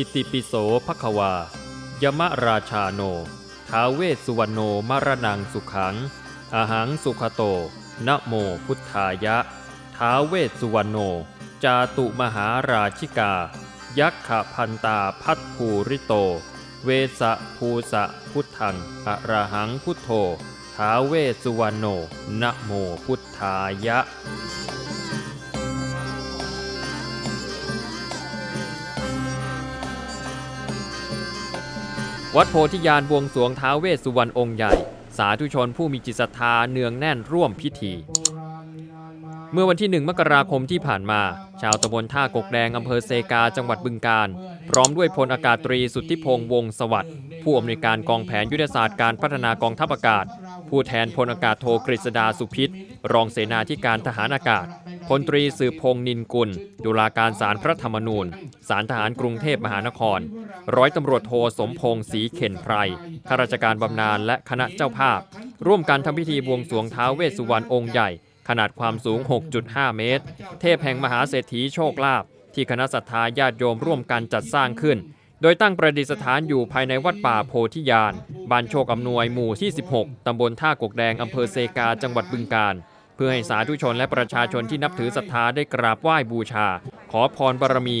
อิติปิโสภควายมราชาโนท้าเวสุวรรณโนมรนังสุขัง อาหังสุขโต นะโมพุทธายะ ท้าเวสุวรรณโน จาตุมหาราชิกา ยักขพันตาพัทภูริโต เวสะภูสะพุทธัง อะระหังพุทโธท้าเวสสุวรรณโน นะโมพุทธายะ วัดโพธิญาณบวงสวงท้าเวสสุวรรณองค์ใหญ่ สาธุชนผู้มีจิตศรัทธาเนืองแน่นร่วมพิธี เมื่อวันที่ 1 มกราคมที่ผ่านมา ชาวตำบลท่ากกแดงอำเภอเซกาจังหวัดบึงกาฬพร้อมด้วยพลอากาศตรีสุทธิพงษ์วงสวัสดิ์ผู้อำนวยการกองแผนยุทธศาสตร์การพัฒนากองทัพอากาศ ผู้แทนพลอากาศโทกฤษดาสุพิษ รองเสนาธิการทหารอากาศพลตรีสืบพงษ์นินกุลตุลาการศาลพระธรรมนูญศาลทหารกรุงเทพมหานคร ร้อยตำรวจโทสมพงษ์ศรีเข่นไพรข้าราชการบำนาญและคณะเจ้าภาพ ร่วมกันทำพิธีบวงสรวงท้าวเวสสุวรรณองค์ใหญ่ ขนาดความสูง 6.5 เมตร เทพแห่งมหาเศรษฐีโชคลาภที่คณะศรัทธาญาติโยมร่วมกันจัดสร้างขึ้น โดยตั้งประดิษฐานอยู่ภายในวัดป่าโพธิญาณบ้านโชคอำนวยหมู่ที่ 16 ตำบลท่ากกแดงอำเภอเซกาจังหวัดบึงกาฬเพื่อให้สาธุชนและประชาชนที่นับถือศรัทธาได้กราบไหว้บูชา ขอพรบารมี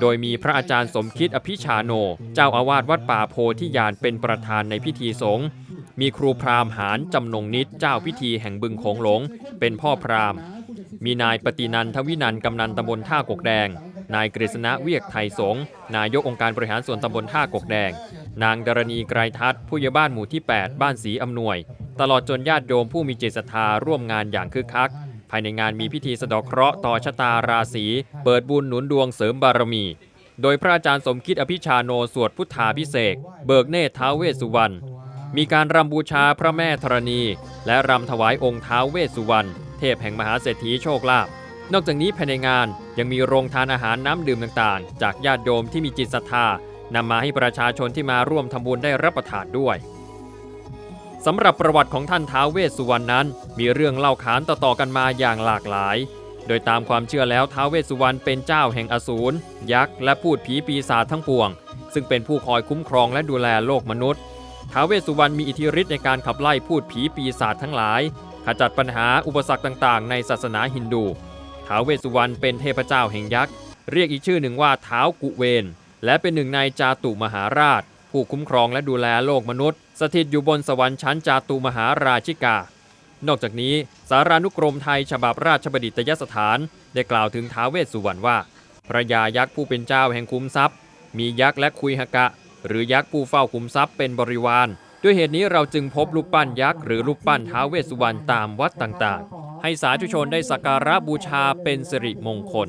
โดยมีพระอาจารย์สมคิดอภิชาโน เจ้าอาวาสวัดป่าโพธิญาณเป็นประธานในพิธีสงฆ์ มีครูพราหมณ์หารจำนงนิดเจ้าพิธีแห่งบึงโขงหลง เป็นพ่อพราหมณ์ มีนายปฏินันทวินันกำนันตำบลท่ากกแดง นายกฤษณะเวียกไทยสงนายกองค์การบริหารส่วนตำบลท่ากกแดง นางดารณีไกรทัศน์ผู้ใหญ่บ้านหมู่ที่ 8 บ้านศรีอำนวย ตลอดจนญาติโยมผู้มีเจตศรัทธาร่วมงานอย่างคึกคัก ภายในงานมีพิธีสะเดอกเคราะห์ต่อชะตาราศีเปิดบุญหนุนดวงเสริมบารมีโดยพระอาจารย์สมคิดอภิชาโน สวดพุทธาพิเศษ เบิกเนตรท้าวเวสุวรรณ มีการรำบูชาพระแม่ธรณี และรำถวายองค์ท้าวเวสสุวรรณเทพแห่งมหาเศรษฐีโชคลาภนอกจากนี้ภายในงานยังมีโรงทานอาหารน้ำดื่มต่างๆ จากญาติโยมที่มีจิตศรัทธานำมาให้ประชาชนที่มาร่วมทำบุญได้รับประทานด้วยสำหรับประวัติของท่านท้าวเวสสุวรรณนั้น มีเรื่องเล่าขานต่อๆกันมาอย่างหลากหลาย โดยตามความเชื่อแล้วท้าวเวสสุวรรณเป็นเจ้าแห่งอสูรยักษ์และพูดผีปีศาจทั้งปวง ซึ่งเป็นผู้คอยคุ้มครองและดูแลโลกมนุษย์ ท้าวเวสสุวรรณมีอิทธิฤทธิ์ในการขับไล่พูดผีปีศาจทั้งหลาย ขจัดปัญหาอุปสรรคต่างๆ ในศาสนาฮินดูท้าวเวสสุวรรณเป็นเทพเจ้าแห่งยักษ์ เรียกอีกชื่อหนึ่งว่าท้าวกุเวน และเป็นหนึ่งในจาตุมหาราช ผู้คุ้มครองและดูแลโลกมนุษย์ สถิตอยู่บนสวรรค์ชั้นจาตุมหาราชิกา นอกจากนี้สารานุกรมไทยฉบับราชบัณฑิตยสถานได้กล่าวถึงท้าวเวสสุวรรณว่าพระยายักษ์ผู้เป็นเจ้าแห่งคุ้มทรัพย์ มียักษ์และคุยหกะ หรือยักษ์ผู้เฝ้าคุมทรัพย์เป็นบริวาร ด้วยเหตุนี้เราจึงพบรูปปั้นยักษ์หรือรูปปั้นท้าวเวสสุวรรณตามวัดต่างๆ ให้สาธุชนได้สักการะบูชาเป็นสิริมงคล